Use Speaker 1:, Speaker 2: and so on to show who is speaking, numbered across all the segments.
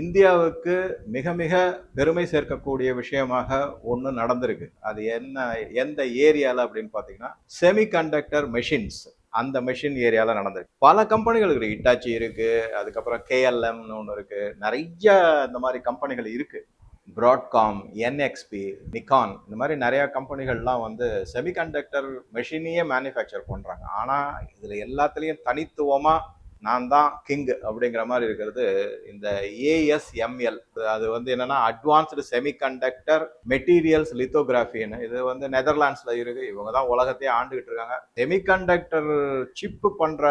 Speaker 1: இந்தியாவுக்கு மிக மிக பெருமை சேர்க்கக்கூடிய விஷயமாக ஒன்று நடந்திருக்கு. அது என்ன எந்த ஏரியாவில் அப்படின்னு பார்த்தீங்கன்னா செமிகண்டக்டர் மெஷின்ஸ் அந்த மெஷின் ஏரியாவில் நடந்திருக்கு. பல கம்பெனிகள் இருக்குது இட்டாச்சி இருக்குது அதுக்கப்புறம் கேஎல்எம்னு ஒன்று இருக்குது நிறைய இந்த மாதிரி கம்பெனிகள் இருக்குது ப்ராட்காம் என்எக்ஸ்பி நிக்கான் இந்த மாதிரி நிறையா கம்பெனிகள்லாம் வந்து செமிகண்டக்டர் மெஷினையே மேனுஃபேக்சர் பண்ணுறாங்க ஆனால் இதில் எல்லாத்துலேயும் தனித்துவமாக நான் தான் கிங் அப்படிங்கிற மாதிரி இருக்கிறது இந்த ஏஎஸ்எம்எல் அது வந்து என்னன்னா அட்வான்ஸ்டு செமிகண்டக்டர் மெட்டீரியல்ஸ் லித்தோகிராஃபின்னு இது வந்து நெதர்லாண்ட்ஸில் இருக்கு. இவங்க தான் உலகத்தையே ஆண்டுகிட்டு இருக்காங்க. செமிகண்டக்டர் சிப்பு பண்ணுற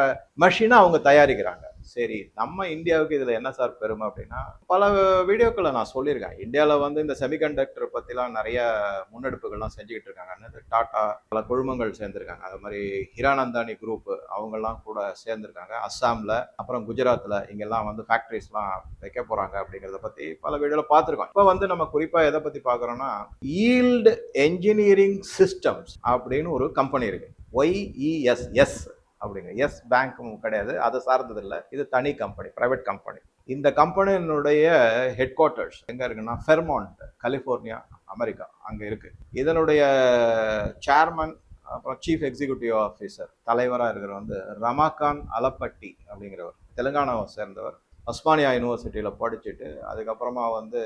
Speaker 1: மெஷினை அவங்க தயாரிக்கிறாங்க. சரி நம்ம இந்தியாவுக்கு இதில் என்ன சார் பெருமை அப்படின்னா பல வீடியோக்களை நான் சொல்லியிருக்கேன். இந்தியாவில் வந்து இந்த செமிகண்டக்டர் பற்றிலாம் நிறைய முன்னெடுப்புகள்லாம் செஞ்சுக்கிட்டு இருக்காங்க. டாட்டா பல குழுமங்கள் சேர்ந்திருக்காங்க. அது மாதிரி ஹிரானந்தானி குரூப் அவங்கெல்லாம் கூட சேர்ந்திருக்காங்க. அஸ்ஸாமில் அப்புறம் குஜராத்தில் இங்கெல்லாம் வந்து ஃபேக்ட்ரிஸ்லாம் வைக்க போகிறாங்க அப்படிங்கிறத பற்றி பல வீடியோவில் பார்த்துருக்கோம். இப்போ வந்து நம்ம குறிப்பாக எதை பற்றி பார்க்குறோன்னா ஈல்டு என்ஜினியரிங் சிஸ்டம்ஸ் அப்படின்னு ஒரு கம்பெனி இருக்குது ஒய்இஎஸ்எஸ் அப்படிங்க. எஸ் பேங்க்கும் கிடையாது. அது சார்ந்தது இல்லை இது தனி கம்பெனி ப்ரைவேட் கம்பெனி இந்த கம்பெனியினுடைய ஹெட் குவார்ட்டர்ஸ் எங்கே இருக்குன்னா ஃபெர்மாண்ட் கலிஃபோர்னியா அமெரிக்கா அங்கே இருக்குது இதனுடைய சேர்மன் அப்புறம் சீஃப் எக்ஸிக்யூட்டிவ் ஆஃபீஸர் தலைவராக இருக்கிற வந்து ரமாகான் அலப்பட்டி அப்படிங்கிறவர். தெலுங்கானாவை சேர்ந்தவர். ஒஸ்மானியா யூனிவர்சிட்டியில் படிச்சுட்டு அதுக்கப்புறமா வந்து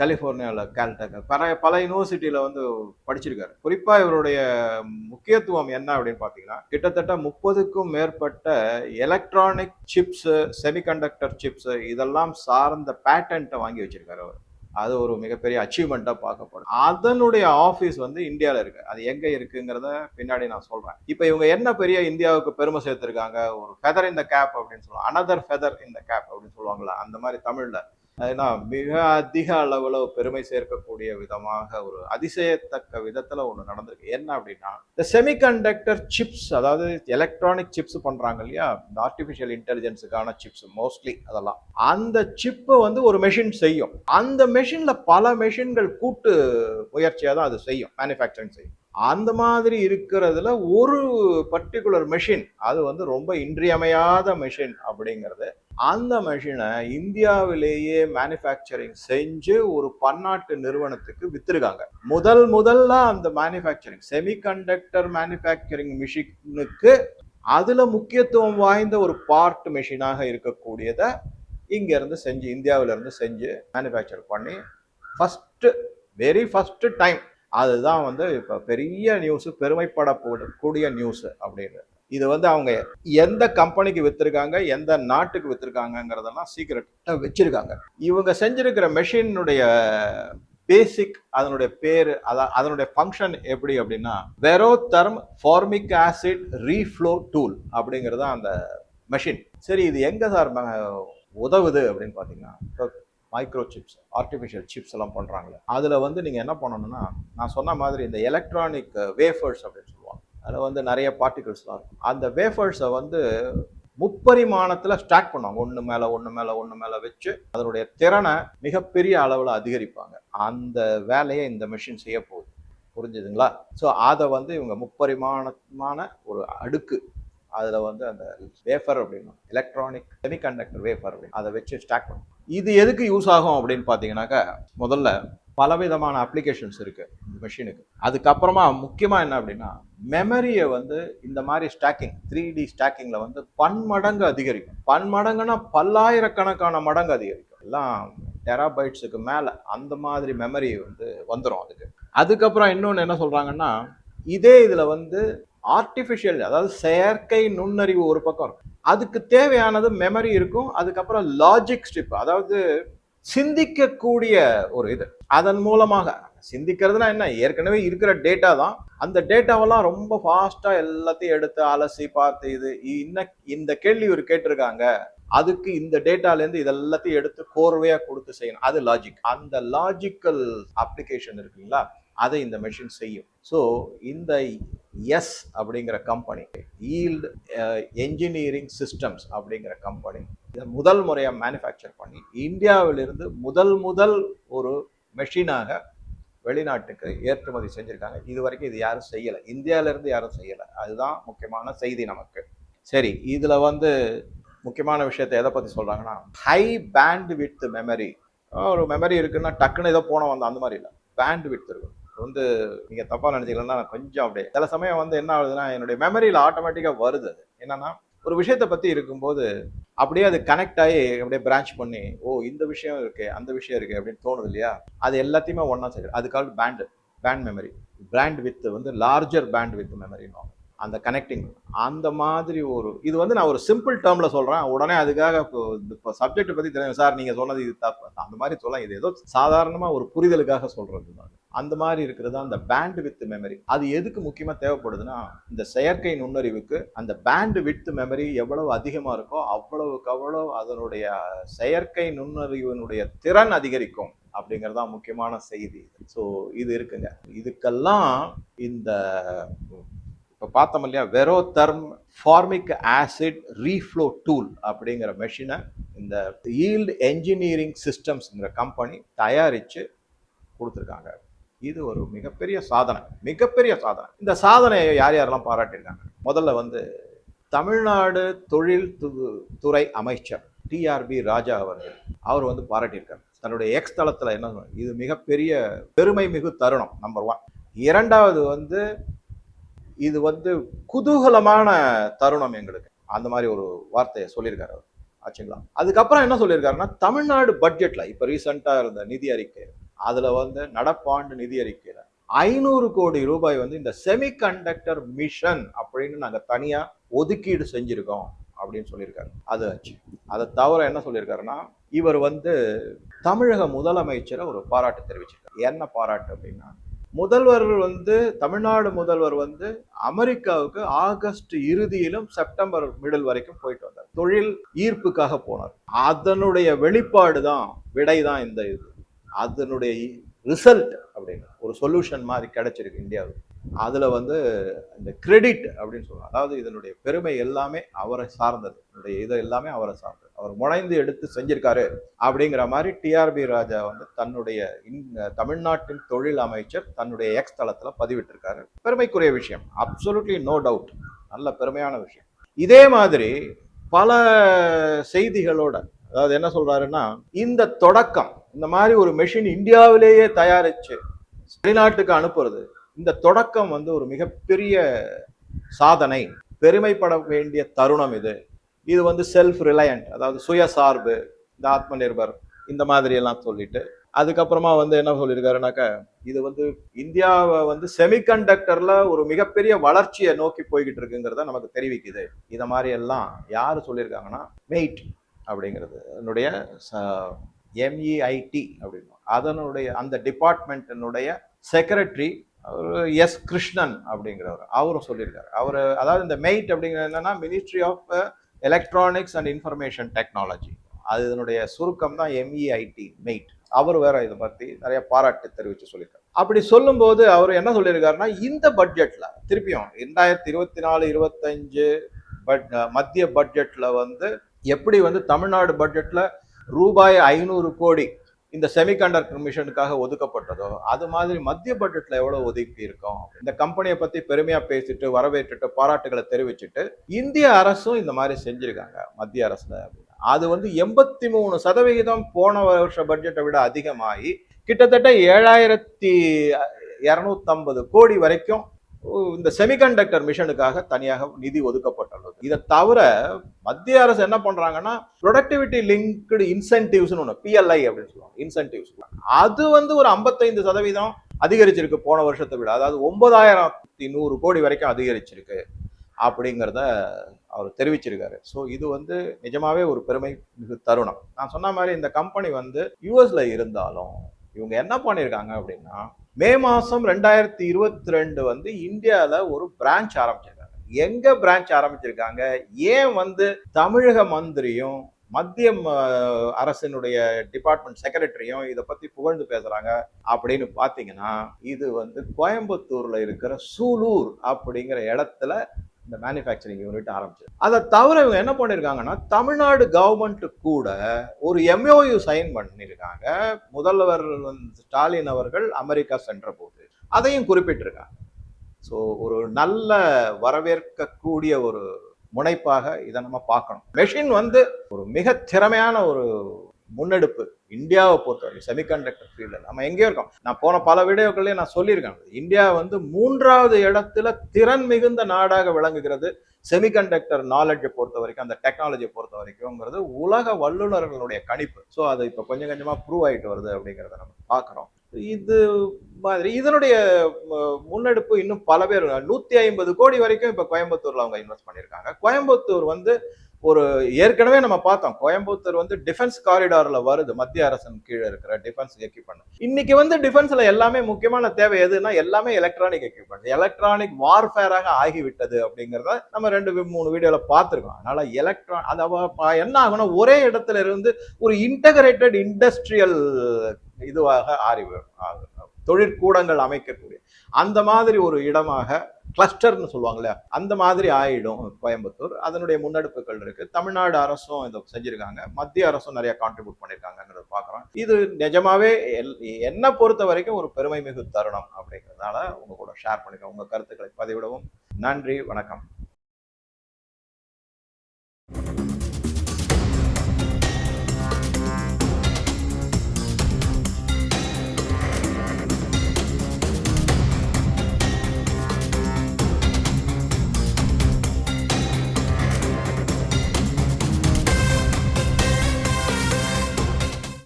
Speaker 1: கலிஃபோர்னியாவில் கேல்டெக் பல பல யூனிவர்சிட்டியில் வந்து படிச்சிருக்காரு. குறிப்பாக இவருடைய முக்கியத்துவம் என்ன அப்படின்னு பார்த்தீங்கன்னா கிட்டத்தட்ட முப்பதுக்கும் மேற்பட்ட எலக்ட்ரானிக் சிப்ஸு செமிகண்டக்டர் சிப்ஸு இதெல்லாம் சார்ந்த பேட்டன்ட்டை வாங்கி வச்சிருக்காரு அவர். அது ஒரு மிகப்பெரிய அச்சீவ்மெண்ட்டாக பார்க்கப்படும். அதனுடைய ஆஃபீஸ் வந்து இந்தியாவில் இருக்கு. அது எங்கே இருக்குங்கிறத பின்னாடி நான் சொல்கிறேன் இப்போ இவங்க என்ன பெரிய இந்தியாவுக்கு பெருமை சேர்த்துருக்காங்க? ஒரு ஃபெதர் இந்த கேப் அப்படின்னு சொல்லுவாங்க. அனதர் ஃபெதர் இந்த கேப் அப்படின்னு சொல்லுவாங்களா அந்த மாதிரி தமிழில். நான் மிக அதிக அளவில் பெருமை சேர்க்கக்கூடிய விதமாக ஒரு அதிசயத்தக்க விதத்தில் ஒன்று நடந்திருக்கு. என்ன அப்படின்னா இந்த செமிகண்டக்டர் சிப்ஸ் அதாவது எலக்ட்ரானிக் சிப்ஸ் பண்ணுறாங்க இல்லையா? இந்த ஆர்டிஃபிஷியல் இன்டெலிஜென்ஸுக்கான சிப்ஸ் மோஸ்ட்லி அதெல்லாம். அந்த சிப்பை வந்து ஒரு மெஷின் செய்யும். அந்த மெஷினில் பல மெஷின்கள் கூட்டு முயற்சியாக தான் அது செய்யும் மேனுஃபேக்சரிங் செய்யும். அந்த மாதிரி இருக்கிறதுல ஒரு பர்டிகுலர் மெஷின் அது வந்து ரொம்ப இன்றியமையாத மெஷின் அப்படிங்கிறது. அந்த மெஷினை இந்தியாவிலேயே மேனுஃபேக்சரிங் செஞ்சு ஒரு பன்னாட்டு நிறுவனத்துக்கு வித்துருக்காங்க. முதல் முதல்ல அந்த மேனுஃபேக்சரிங் செமிகண்டக்டர் மேனுஃபேக்சரிங் மிஷினுக்கு அதுல முக்கியத்துவம் வாய்ந்த ஒரு பார்ட் மெஷினாக இருக்கக்கூடியதை இங்க இருந்து செஞ்சு இந்தியாவில இருந்து செஞ்சு மேனுஃபேக்சர் பண்ணி ஃபர்ஸ்ட் வெரி ஃபர்ஸ்ட் டைம் அதுதான் வந்து இப்போ பெரிய நியூஸ் பெருமைப்படக்கூடிய நியூஸ் அப்படின்னு. இது வந்து அவங்க எந்த கம்பெனிக்கு விற்றுருக்காங்க எந்த நாட்டுக்கு விற்றுருக்காங்கங்கிறதெல்லாம் சீக்கிரட்டாக வச்சிருக்காங்க. இவங்க செஞ்சிருக்கிற மெஷினுடைய பேசிக் அதனுடைய பேர் அதான் அதனுடைய ஃபங்க்ஷன் எப்படி அப்படின்னா Verotherm formic acid reflow tool அப்படிங்கிறது தான் அந்த மெஷின் சரி இது எங்கே சார் உதவுது அப்படின்னு பார்த்தீங்கன்னா மைக்ரோ சிப்ஸ் ஆர்டிஃபிஷியல் சிப்ஸ் எல்லாம் பண்ணுறாங்களே அதில் வந்து நீங்கள் என்ன பண்ணணும்னா நான் சொன்ன மாதிரி இந்த எலக்ட்ரானிக் வேஃபர்ஸ் uh, அப்படின்னு சொல்லுவாங்க. அதில் வந்து நிறைய பார்ட்டிகல்ஸ்லாம் இருக்கும். அந்த வேஃபர்ஸை வந்து முப்பரிமாணத்தில் ஸ்டாக் பண்ணுவாங்க. ஒன்று மேலே ஒன்று மேலே ஒன்று மேலே வச்சு அதனுடைய திறனை மிகப்பெரிய அளவில் அதிகரிப்பாங்க. அந்த வேலையை இந்த மிஷின் செய்ய போகுது. புரிஞ்சுதுங்களா? ஸோ அதை வந்து இவங்க முப்பரிமாணமான ஒரு அடுக்கு. அதில் வந்து அந்த வேஃபர் அப்படின்னு எலக்ட்ரானிக் செமிகண்டக்டர் வேஃபர் அப்படின்னு. அதை வச்சு ஸ்டாக் பண்ணும் இது எதுக்கு யூஸ் ஆகும் அப்படின்னு பார்த்தீங்கன்னாக்கா முதல்ல பலவிதமான அப்ளிகேஷன்ஸ் இருக்குது இந்த மிஷினுக்கு அதுக்கப்புறமா முக்கியமாக என்ன அப்படின்னா மெமரியை வந்து இந்த மாதிரி ஸ்டாக்கிங் த்ரீ டி ஸ்டாக்கிங்கில் வந்து பன்மடங்கு அதிகரிக்கும். பன்மடங்குன்னா பல்லாயிரக்கணக்கான மடங்கு அதிகரிக்கும். எல்லாம் டெராபைட்ஸுக்கு மேலே அந்த மாதிரி மெமரி வந்து வந்துடும் அதுக்கு. அதுக்கப்புறம் இன்னொன்று என்ன சொல்கிறாங்கன்னா இதே இதில் வந்து ஆர்டிஃபிஷியல் அதாவது செயற்கை நுண்ணறிவு ஒரு பக்கம் இருக்கும். அதுக்கு தேவையானது மெமரி இருக்கும். அதுக்கப்புறம் லாஜிக் ஸ்ட்ரிப் அதாவது சிந்திக்கக்கூடிய ஒரு இது. அதன் மூலமாக சிந்திக்கிறதுனா என்ன? ஏற்கனவே இருக்கிற டேட்டா தான். அந்த டேட்டாவெல்லாம் ரொம்ப ஃபாஸ்ட்டாக எல்லாத்தையும் எடுத்து அலசி பார்த்து இது இன்ன இந்த கேள்வி ஒரு கேட்டிருக்காங்க. அதுக்கு இந்த டேட்டாலேருந்து இதெல்லாத்தையும் எடுத்து கோர்வையாக கொடுத்து செய்யணும். அது லாஜிக் அந்த லாஜிக்கல் அப்ளிகேஷன் இருக்குங்களா? அதை இந்த மெஷின் செய்யும். ஸோ இந்த எஸ் அப்படிங்கிற கம்பெனி ஈல்டு என்ஜினியரிங் சிஸ்டம்ஸ் அப்படிங்கிற கம்பெனி இதை முதல் முறையாக மேனுஃபேக்சர் பண்ணி இந்தியாவிலிருந்து முதல் முதல் ஒரு மெஷினாக வெளிநாட்டுக்கு ஏற்றுமதி செஞ்சுருக்காங்க. இது வரைக்கும் இது யாரும் செய்யலை. இந்தியாவிலேருந்து யாரும் செய்யலை. அதுதான் முக்கியமான செய்தி நமக்கு. சரி இதில் வந்து முக்கியமான விஷயத்தை எதை பற்றி சொல்கிறாங்கன்னா ஹை பேண்ட் வித் மெமரி ஒரு மெமரி இருக்குன்னா டக்குன்னு ஏதோ போன வந்த அந்த மாதிரி இல்லை. பேண்ட் வித் இருக்கும். வந்து நீங்க தப்பா நினைச்சிக்கலன்னா கொஞ்சம் அப்படியே சில சமயம் வந்து என்ன ஆகுதுன்னா என்னுடைய மெமரியில ஆட்டோமேட்டிக்கா வருது அது. என்னன்னா ஒரு விஷயத்தை பத்தி இருக்கும்போது அப்படியே அது கனெக்ட் ஆகி அப்படியே பிரான்ச் பண்ணி ஓ இந்த விஷயம் இருக்கு அந்த விஷயம் இருக்கு அப்படின்னு தோணுது இல்லையா? அது எல்லாத்தையுமே ஒன்றா சேர்க்குது. அது called band band memory brand with வந்து லார்ஜர் பேண்ட் வித் மெமரின்னு அந்த கனெக்டிங் அந்த மாதிரி ஒரு இது வந்து நான் ஒரு சிம்பிள் டேர்மில் சொல்கிறேன் உடனே அதுக்காக இப்போ சப்ஜெக்ட் பற்றி தெரியும். சார் நீங்கள் சொன்னது இது தப்பு. அந்த மாதிரி சொல்ல இது ஏதோ சாதாரணமாக ஒரு புரிதலுக்காக சொல்கிறது தான் அந்த மாதிரி இருக்கிறது அந்த பேண்ட் வித் மெமரி அது எதுக்கு முக்கியமாக தேவைப்படுதுன்னா இந்த செயற்கை நுண்ணறிவுக்கு அந்த பேண்ட் வித் மெமரி எவ்வளவு அதிகமாக இருக்கோ அவ்வளவுக்கு அவ்வளோ அதனுடைய செயற்கை நுண்ணறிவினுடைய திறன் அதிகரிக்கும் அப்படிங்கறதா முக்கியமான செய்தி. ஸோ இது இருக்குங்க. இதுக்கெல்லாம் இந்த இப்போ பார்த்தோம் இல்லையா Verotherm formic acid reflow tool அப்படிங்கிற மெஷினை இந்த ஈல்டு என்ஜினியரிங் சிஸ்டம்ஸ்ங்கிற கம்பெனி தயாரித்து கொடுத்துருக்காங்க. இது ஒரு மிகப்பெரிய சாதனை மிகப்பெரிய சாதனை. இந்த சாதனையை யார் யாரெல்லாம் பாராட்டியிருக்காங்க? முதல்ல வந்து தமிழ்நாடு தொழில் து- துறை அமைச்சர் டிஆர்பி ராஜா அவர்கள். அவர் வந்து பாராட்டியிருக்காரு. தன்னுடைய எக்ஸ் தளத்தில் என்ன இது மிகப்பெரிய பெருமை மிகு தருணம் நம்பர் ஒன் இரண்டாவது வந்து இது வந்து குதூகலமான தருணம் எங்களுக்கு. அந்த மாதிரி ஒரு வார்த்தையை சொல்லியிருக்காரு அவர். ஆச்சுங்களா? அதுக்கப்புறம் என்ன சொல்லியிருக்காருன்னா தமிழ்நாடு பட்ஜெட்டில் இப்போ ரீசெண்டாக இருந்த நிதி அறிக்கை அதில் வந்து நடப்பாண்டு நிதி அறிக்கையில் ஐநூறு கோடி ரூபாய் வந்து இந்த செமிகண்டக்டர் மிஷன் அப்படின்னு நாங்கள் தனியாக ஒதுக்கீடு செஞ்சுருக்கோம் அப்படின்னு சொல்லியிருக்காரு அது ஆச்சு அதை தவிர என்ன சொல்லியிருக்காருன்னா இவர் வந்து தமிழக முதலமைச்சரை ஒரு பாராட்டு தெரிவிச்சிருக்காரு. என்ன பாராட்டு அப்படின்னா முதல்வர் வந்து தமிழ்நாடு முதல்வர் வந்து அமெரிக்காவுக்கு ஆகஸ்ட் இறுதியிலும் செப்டம்பர் மிடில் வரைக்கும் போயிட்டு வந்தார். தொழில் ஈர்ப்புக்காக போனார். அதனுடைய வெளிப்பாடு தான் விடை தான் இந்த இது. அதனுடைய ரிசல்ட் அப்படின்னு ஒரு சொல்யூஷன் மாதிரி கிடைச்சிருக்கு இந்தியாவுக்கு. அதில் வந்து இந்த கிரெடிட் அப்படின்னு சொல்லுவாங்க. அதாவது இதனுடைய பெருமை எல்லாமே அவரை சார்ந்தது. என்னுடைய இதை எல்லாமே அவரை சார்ந்தது. அவர் முனைந்து எடுத்து செஞ்சிருக்காரு அப்படிங்கிற மாதிரி டிஆர்பி ராஜா வந்து தன்னுடைய இந்த தமிழ்நாட்டின் தொழில் அமைச்சர் தன்னுடைய எக்ஸ் தளத்தில் பதிவிட்டிருக்காரு. பெருமைக்குரிய விஷயம். அப்சொலுட்லி நோ டவுட் நல்ல பெருமையான விஷயம். இதே மாதிரி பல செய்திகளோட அதாவது என்ன சொல்றாருன்னா இந்த தொடக்கம் இந்த மாதிரி ஒரு மெஷின் இந்தியாவிலேயே தயாரிச்சு வெளிநாட்டுக்கு அனுப்புறது இந்த தொடக்கம் வந்து ஒரு மிகப்பெரிய சாதனை. பெருமைப்பட வேண்டிய தருணம் இது. இது வந்து செல்ஃப் ரிலையன்ட் அதாவது சுயசார்பு இந்த ஆத்ம நிர்பர் இந்த மாதிரி எல்லாம் சொல்லிட்டு. அதுக்கப்புறமா வந்து என்ன சொல்லியிருக்காருனாக்கா இது வந்து இந்தியாவை வந்து செமிகண்டக்டர்ல ஒரு மிகப்பெரிய வளர்ச்சியை நோக்கி போய்கிட்டு இருக்குங்கிறத நமக்கு தெரிவிக்குது. இதை மாதிரி எல்லாம் யார் சொல்லியிருக்காங்கன்னா மெயிட் அப்படிங்கிறது என்னுடைய எம்இஐடி அப்படின்னு அதனுடைய அந்த டிபார்ட்மெண்ட்டினுடைய செக்ரட்டரி எஸ் கிருஷ்ணன் அப்படிங்கிறவர். அவரும் சொல்லியிருக்காரு. அவர் அதாவது இந்த மெய்ட் அப்படிங்கிறது என்னன்னா ministry of electronics and information technology அதனுடைய சுருக்கம் தான் எம்இஐடி மெய்ட் அவர் வேற இதை பற்றி நிறைய பாராட்டு தெரிவித்து சொல்லியிருக்காரு. அப்படி சொல்லும்போது அவர் என்ன சொல்லியிருக்காருன்னா இந்த பட்ஜெட்டில் திருப்பியும் ரெண்டாயிரத்தி இருபத்தி நாலு இருபத்தஞ்சு பட் மத்திய பட்ஜெட்டில் வந்து எப்படி வந்து தமிழ்நாடு பட்ஜெட்டில் ரூபாய் ஐநூறு கோடி இந்த செமிகண்டக்டர் மிஷனுக்காக ஒதுக்கப்பட்டதோ அது மாதிரி மத்திய பட்ஜெட்ல எவ்வளவு ஒதுக்கி இருக்கோம்? இந்த கம்பெனியை பத்தி பெருமையா பேசிட்டு வரவேற்றுட்டு பாராட்டுகளை தெரிவிச்சுட்டு இந்திய அரசும் இந்த மாதிரி செஞ்சிருக்காங்க மத்திய அரசுல அது வந்து எண்பத்தி மூணு சதவிகிதம் போன வருஷ பட்ஜெட்டை விட அதிகமாகி கிட்டத்தட்ட ஏழாயிரத்தி இரநூத்தம்பது கோடி வரைக்கும் இந்த செமிகண்டக்டர் மிஷனுக்காக தனியாக நிதி ஒதுக்கப்பட்டுள்ளது. இதை தவிர மத்திய அரசு என்ன பண்றாங்கன்னா ப்ரொடக்டிவிட்டி லிங்க்டு இன்சென்டிவ்ஸ்னு ஒன்று பிஎல்ஐ அப்படின்னு சொல்லுவாங்க இன்சென்டிவ்ஸ் அது வந்து ஒரு ஐம்பத்தைந்து சதவீதம் அதிகரிச்சிருக்கு போன வருஷத்தை விட. அதாவது ஒன்பதாயிரத்தி நூறு கோடி வரைக்கும் அதிகரிச்சிருக்கு அப்படிங்கிறத அவர் தெரிவிச்சிருக்காரு. ஸோ இது வந்து நிஜமாவே ஒரு பெருமை மிகு தருணம். நான் சொன்ன மாதிரி இந்த கம்பெனி வந்து யூஎஸ்ல இருந்தாலும் இவங்க என்ன பண்ணியிருக்காங்க அப்படின்னா மே மாதம் ரெண்டாயிரத்தி இருபத்தி ரெண்டு வந்து இந்தியாவில் ஒரு பிரான்ச் ஆரம்பிச்சிருக்காங்க. எங்க பிரான்ச் ஆரம்பிச்சிருக்காங்க? ஏன் வந்து தமிழக மந்திரியும் மத்திய ம- அரசினுடைய டிபார்ட்மெண்ட் செக்ரட்டரியும் இதை பத்தி புகழ்ந்து பேசுறாங்க அப்படின்னு பாத்தீங்கன்னா இது வந்து கோயம்புத்தூர்ல இருக்கிற சூலூர் அப்படிங்கிற இடத்துல இந்த மேனுஃபேக்சரிங் யூனிட் ஆரம்பிச்சது. அதை தவிர இவங்க என்ன பண்ணியிருக்காங்கன்னா தமிழ்நாடு கவர்மெண்ட் கூட ஒரு எம்ஓயு சைன் பண்ணியிருக்காங்க முதல்வர் வந்து ஸ்டாலின் அவர்கள் அமெரிக்கா சென்ற போது அதையும் குறிப்பிட்டிருக்காங்க. ஸோ ஒரு நல்ல வரவேற்கக்கூடிய ஒரு முனைப்பாக இதை நம்ம பார்க்கணும். மெஷின் வந்து ஒரு மிக திறமையான ஒரு முன்னெடுப்பு. இந்தியாவை பொறுத்தவரைக்கும் செமிகண்டக்டர் ஃபீல்டில் நம்ம எங்கேயோ இருக்கோம். நான் போன பல வீடியோக்கள்லேயே நான் சொல்லியிருக்கேன். இந்தியா வந்து மூன்றாவது இடத்துல திறன் மிகுந்த நாடாக விளங்குகிறது. செமிகண்டக்டர் நாலேஜை பொறுத்த வரைக்கும் அந்த டெக்னாலஜியை பொறுத்த வரைக்கும்ங்கிறது உலக வல்லுநர்களுடைய கணிப்பு. ஸோ அது இப்போ கொஞ்சம் கொஞ்சமாக ப்ரூவ் ஆகிட்டு வருது அப்படிங்கிறத நம்ம பார்க்குறோம். இது மாதிரி இதனுடைய முன்னெடுப்பு இன்னும் பல பேர் நூற்றி ஐம்பது கோடி வரைக்கும் இப்போ கோயம்புத்தூரில் அவங்க இன்வெஸ்ட் பண்ணியிருக்காங்க. கோயம்புத்தூர் வந்து ஒரு ஏற்கனவே நம்ம பார்த்தோம் கோயம்புத்தூர் வந்து டிஃபென்ஸ் காரிடார்ல வருது மத்திய அரசின் கீழே இருக்கிற டிஃபென்ஸ் எக்யூப்மெண்ட் இன்னைக்கு வந்து டிஃபென்ஸ்ல எல்லாமே முக்கியமான தேவை எதுன்னா எல்லாமே எலக்ட்ரானிக் எக்யூப்மெண்ட் எலக்ட்ரானிக் வார்ஃபேராக ஆகிவிட்டது அப்படிங்கிறத நம்ம ரெண்டு மூணு வீடியோல பார்த்துருக்கோம். அதனால எலக்ட்ரான் அதாவது என்ன ஆகும்னா ஒரே இடத்துல இருந்து ஒரு இன்டகிரேட்டட் இண்டஸ்ட்ரியல் இதுவாக ஆறி ஆகும் தொழிற்கூடங்கள் அமைக்கக்கூடிய அந்த மாதிரி ஒரு இடமாக கிளஸ்டர்னு சொல்லுவாங்கல்ல அந்த மாதிரி ஆயிடும் கோயம்புத்தூர். அதனுடைய முன்னெடுப்புகள் இருக்கு. தமிழ்நாடு அரசும் இதை செஞ்சிருக்காங்க. மத்திய அரசும் நிறைய கான்ட்ரிபியூட் பண்ணியிருக்காங்கிறத பார்க்குறோம் இது நிஜமாவே எல்- என்னை பொறுத்த வரைக்கும் ஒரு பெருமை மிகு தருணம் அப்படிங்கிறதுனால உங்க கூட ஷேர் பண்ணிக்க உங்க கருத்துக்களை பதிவிடவும். நன்றி வணக்கம்.